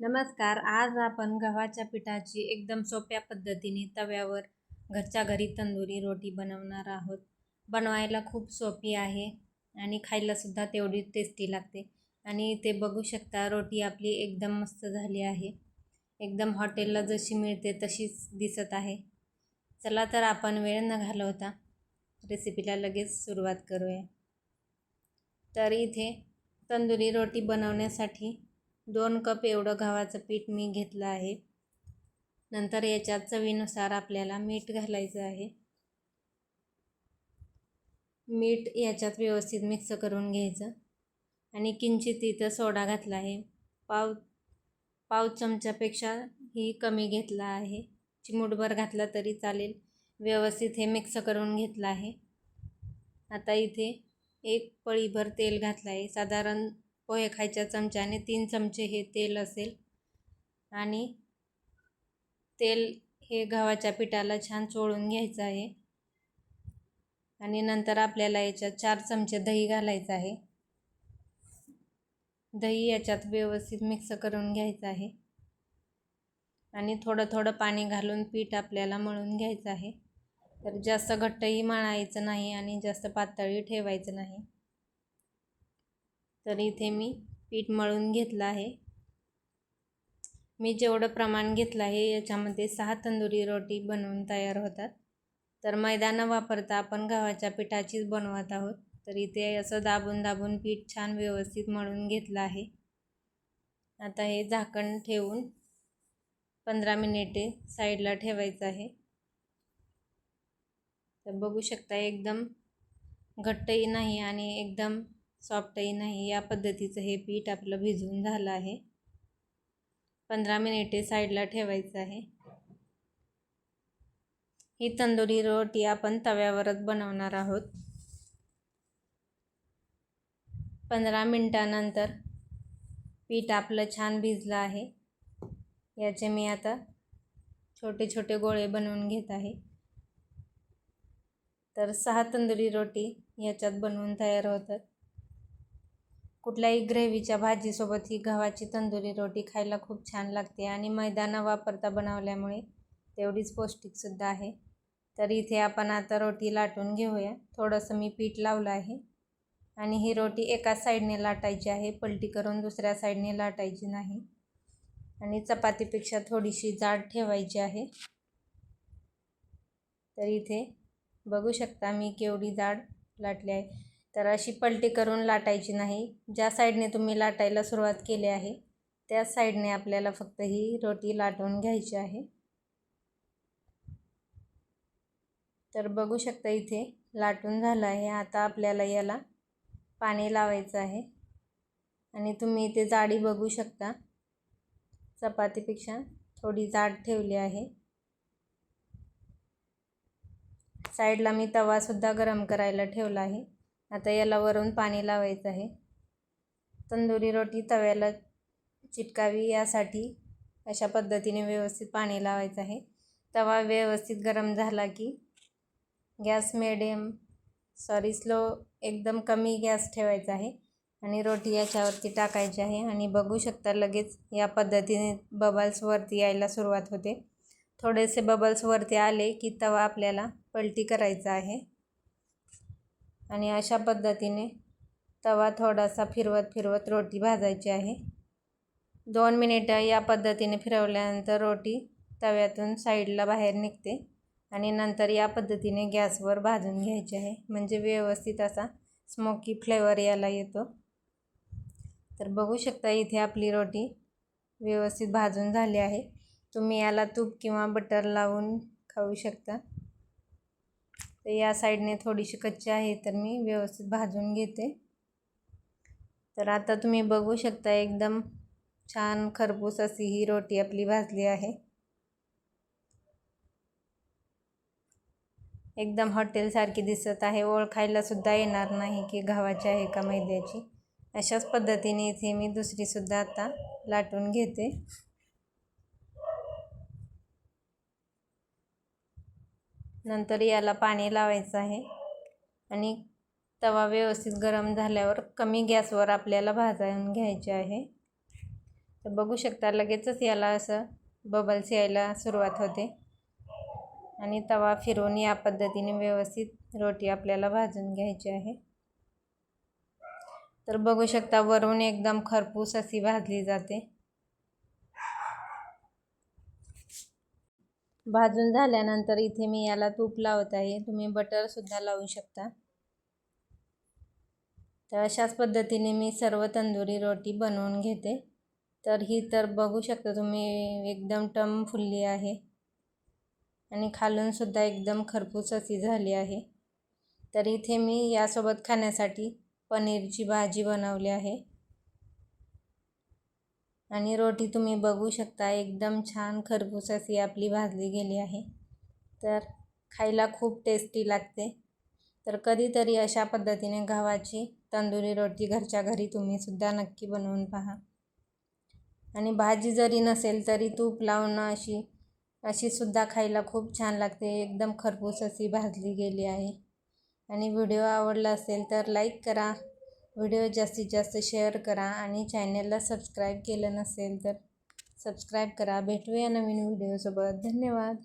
नमस्कार. आज आपण गव्हाच्या पिठाची एकदम सोप्या पद्धतीने तव्यावर घरच्या घरी तंदुरी रोटी बनवणार आहोत. बनवायला खूप सोपी आहे आणि खायलासुद्धा तेवढी टेस्टी लागते. आणि ते बघू शकता रोटी आपली एकदम मस्त झाली आहे. एकदम हॉटेलला जशी मिळते तशीच दिसत आहे. चला तर आपण वेळ न घालवता रेसिपीला लगेच सुरुवात करूया. तर इथे तंदुरी रोटी बनवण्यासाठी दोन कप एवढं गव्हाचं पीठ मी घेतलं आहे. नंतर याच्यात चवीनुसार आपल्याला मीठ घालायचं आहे. मीठ याच्यात व्यवस्थित मिक्स करून घ्यायचं. आणि किंचित इथं सोडा घातला आहे. पाव पाव चमच्यापेक्षा ही कमी घेतला आहे. चिमूटभर घातला तरी चालेल. व्यवस्थित हे मिक्स करून घेतलं आहे. आता इथे एक पळीभर तेल घातलं आहे. साधारण हो, पोहे खायच्या चमच्याने तीन चमचे हे तेल असेल. आणि तेल हे गव्हाच्या पिठाला छान चोळून घ्यायचं आहे. आणि नंतर आपल्याला याच्यात चार चमचे दही घालायचं आहे. दही याच्यात व्यवस्थित मिक्स करून घ्यायचं आहे. आणि थोडं थोडं पाणी घालून पीठ आपल्याला मळून घ्यायचं आहे. तर जास्त घट्टही मळायचं नाही आणि जास्त पातळी ठेवायचं नाही. तर इथे मी पीठ मळून घेतलं आहे. मी जेवढं प्रमाण घेतलं आहे याच्यामध्ये सहा तंदुरी रोटी बनवून तयार होतात. तर मैदा न वापरता आपण गव्हाच्या पिठाचीच बनवत आहोत. तर इथे असं दाबून दाबून पीठ छान व्यवस्थित मळून घेतलं आहे. आता हे झाकण ठेवून पंधरा मिनिटे साईडला ठेवायचं आहे. तर बघू शकता एकदम घट्टही नाही आणि एकदम सॉफ्टही नाही या पद्धतीचं हे पीठ आपलं भिजवून झालं आहे. पंधरा मिनिटे साईडला ठेवायचं आहे. ही तंदुरी रोटी आपण तव्यावरच बनवणार आहोत. पंधरा मिनटानंतर पीठ आपलं छान भिजलं आहे. याचे मी आता छोटे छोटे गोळे बनवून घेत आहे. तर सहा तंदुरी रोटी याच्यात बनवून तयार होतात. कुठल्याही ग्रेव्हीच्या भाजीसोबत ही गव्हाची तंदुरी रोटी खायला खूप छान लागते आणि मैदा न वापरता बनवल्यामुळे तेवढीच पौष्टिकसुद्धा आहे. तर इथे आपण आता रोटी लाटून घेऊया. थोडंसं मी पीठ लावलं आहे आणि ही रोटी एका साईडने लाटायची आहे. पलटी करून दुसऱ्या साईडने लाटायची नाही. आणि चपातीपेक्षा थोडीशी जाड ठेवायची आहे. तर इथे बघू शकता मी केवढी जाड लाटली आहे. तर अशी पलटी करून लाटायची नाही. ज्या साईडने तुम्ही लाटायला सुरुवात केली आहे त्या साईडने आपल्याला फक्त ही रोटी लाटून घ्यायची आहे. तर बघू शकता इथे लाटून झालं आहे. आता आपल्याला याला पाणी लावायचं आहे. आणि तुम्ही इथे जाडी बघू शकता. चपातीपेक्षा थोडी जाड ठेवली आहे. साईडला मी तवासुद्धा गरम करायला ठेवला आहे. आता याला वरून पाणी लावायचं आहे. तंदुरी रोटी तव्याला चिटकावी यासाठी अशा पद्धतीने व्यवस्थित पाणी लावायचं आहे. तवा व्यवस्थित गरम झाला की गॅस मिडियम सॉरी स्लो एकदम कमी गॅस ठेवायचा आहे आणि रोटी याच्यावरती टाकायची आहे. आणि बघू शकता लगेच या पद्धतीने बबल्सवरती यायला सुरुवात होते. थोडेसे बबल्सवरती आले की तवा आपल्याला पलटी करायचा आहे. आणि अशा पद्धतीने तवा थोडासा फिरवत फिरवत रोटी भाजायची आहे. दोन मिनिटं या पद्धतीने फिरवल्यानंतर रोटी तव्यातून साईडला बाहेर निघते आणि नंतर या पद्धतीने गॅसवर भाजून घ्यायची आहे. म्हणजे व्यवस्थित असा स्मोकी फ्लेवर याला येतो. तर बघू शकता इथे आपली रोटी व्यवस्थित भाजून झाली आहे. तुम्ही याला तूप किंवा बटर लावून खाऊ शकता. तर या साईडने थोडीशी कच्ची आहे तर मी व्यवस्थित भाजून घेते. तर आता तुम्ही बघू शकता एकदम छान खरपूस अशी ही रोटी आपली भाजली आहे. एकदम हॉटेलसारखी दिसत आहे. ओळखायला सुद्धा येणार नाही की गव्हाची आहे का मैद्याची. अशाच पद्धतीने इथे मी दुसरीसुद्धा आता लाटून घेते. नंतर याला पाणी लावायचं आहे. आणि तवा व्यवस्थित गरम झाल्यावर कमी गॅसवर आपल्याला भाजून घ्यायचे आहे. तर बघू शकता लगेचच याला असं बबल्स यायला सुरुवात होते. आणि तवा फिरवून या पद्धतीने व्यवस्थित रोटी आपल्याला भाजून घ्यायची आहे. तर बघू शकता वरून एकदम खरपूस अशी भाजली जाते. भाजून झाल्यानंतर इथे मी याला तूप लावत आहे. तुम्ही बटरसुद्धा लावू शकता. तर अशाच पद्धतीने मी सर्व तंदुरी रोटी बनवून घेते. तर ही तर बघू शकता तुम्ही एकदम टम फुलली आहे. आणि खालूनसुद्धा एकदम खरपूस अशी झाली आहे. तर इथे मी यासोबत खाण्यासाठी पनीरची भाजी बनवली आहे. आणि रोटी तुम्ही बघू शकता एकदम छान खरपूस अशी आपली भाजली गेली आहे. तर खायला खूप टेस्टी लागते. तर कधीतरी अशा पद्धतीने गव्हाची तंदुरी रोटी घरच्या घरी तुम्हीसुद्धा नक्की बनवून पहा. आणि भाजी जरी नसेल तरी तूप लावणं अशी अशीसुद्धा खायला खूप छान लागते. एकदम खरपूस अशी भाजली गेली आहे. आणि व्हिडिओ आवडला असेल तर लाईक करा. व्हिडिओ जास्तीत जास्त शेअर करा आणि चॅनलला सबस्क्राईब केलं नसेल तर सबस्क्राईब करा. भेटूया नवीन व्हिडिओसोबत. धन्यवाद.